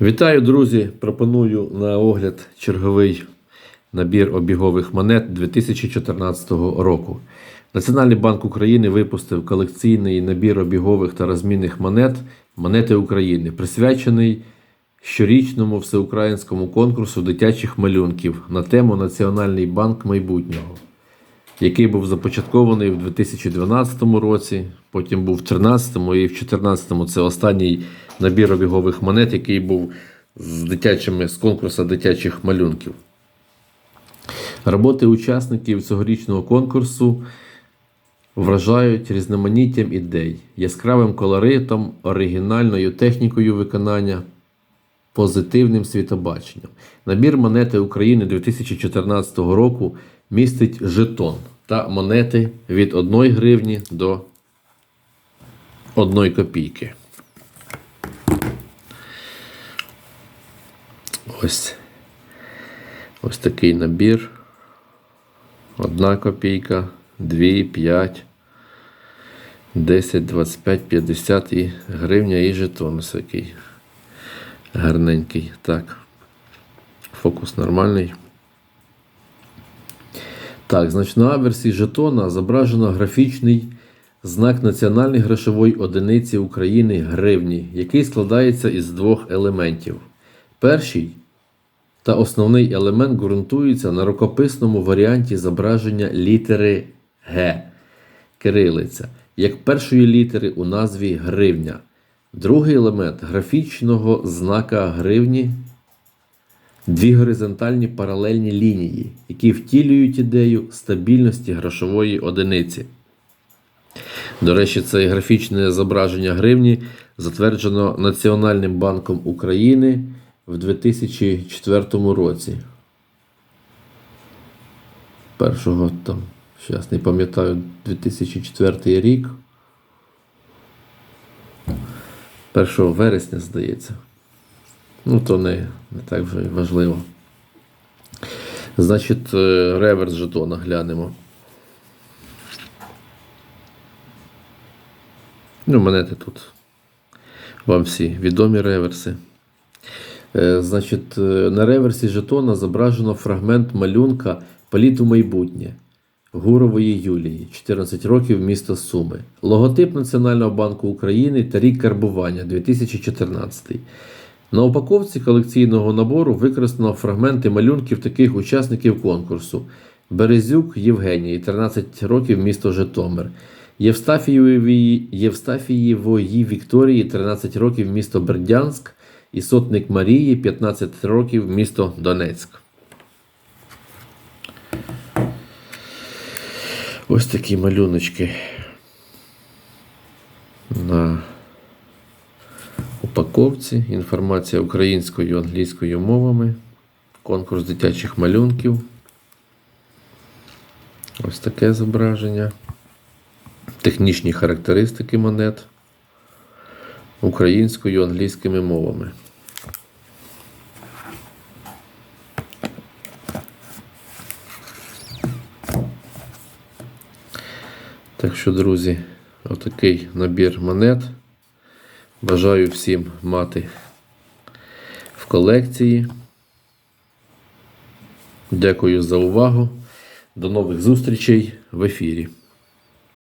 Вітаю, друзі! Пропоную на огляд черговий набір обігових монет 2014 року. Національний банк України випустив колекційний набір обігових та розмінних монет Монети України, присвячений щорічному всеукраїнському конкурсу дитячих малюнків на тему Національний банк майбутнього, який був започаткований в 2012 році, потім був в 2013 і в 2014 це останній набір обігових монет, який був з дитячими з конкурсу дитячих малюнків. Роботи учасників цьогорічного конкурсу вражають різноманіттям ідей, яскравим колоритом, оригінальною технікою виконання, позитивним світобаченням. Набір монети України 2014 року містить жетон та монети від 1 гривні до 1 копійки. Ось. Ось такий набір. Одна копійка, 2, 5, 10, 25, 50 і гривня і жетон ось такий. Гарненький. Так. Фокус нормальний. Так, значить, на аверсі жетона зображено графічний знак національної грошової одиниці України гривні, який складається із двох елементів. Перший та основний елемент ґрунтується на рукописному варіанті зображення літери Г кирилиця, як першої літери у назві гривня. Другий елемент графічного знака гривні дві горизонтальні паралельні лінії, які втілюють ідею стабільності грошової одиниці. До речі, це графічне зображення гривні затверджено Національним банком України в 2004 році. Першого там, зараз не пам'ятаю, 2004 рік. 1 вересня, здається. Ну, то не, не так вже важливо. Значить, е, реверс жетона глянемо. Ну, монети тут. Вам всі відомі реверси. Е, Значить, е, на реверсі жетона зображено фрагмент малюнка Політ у майбутнє Гурової Юлії, 14 років, місто Суми. Логотип Національного банку України та рік карбування 2014. На упаковці колекційного набору використано фрагменти малюнків таких учасників конкурсу: Березюк Євгенії, 13 років, місто Житомир. Євстафієвої, Євстафієвої Вікторії, 13 років, місто Бердянськ. І сотник Марії, 15 років, місто Донецьк. Ось такі малюночки на упаковці. Інформація українською і англійською мовами. Конкурс дитячих малюнків. Ось таке зображення. Технічні характеристики монет українською і англійськими мовами. Так що, друзі, отакий набір монет. Бажаю всім мати в колекції. Дякую за увагу. До нових зустрічей в ефірі.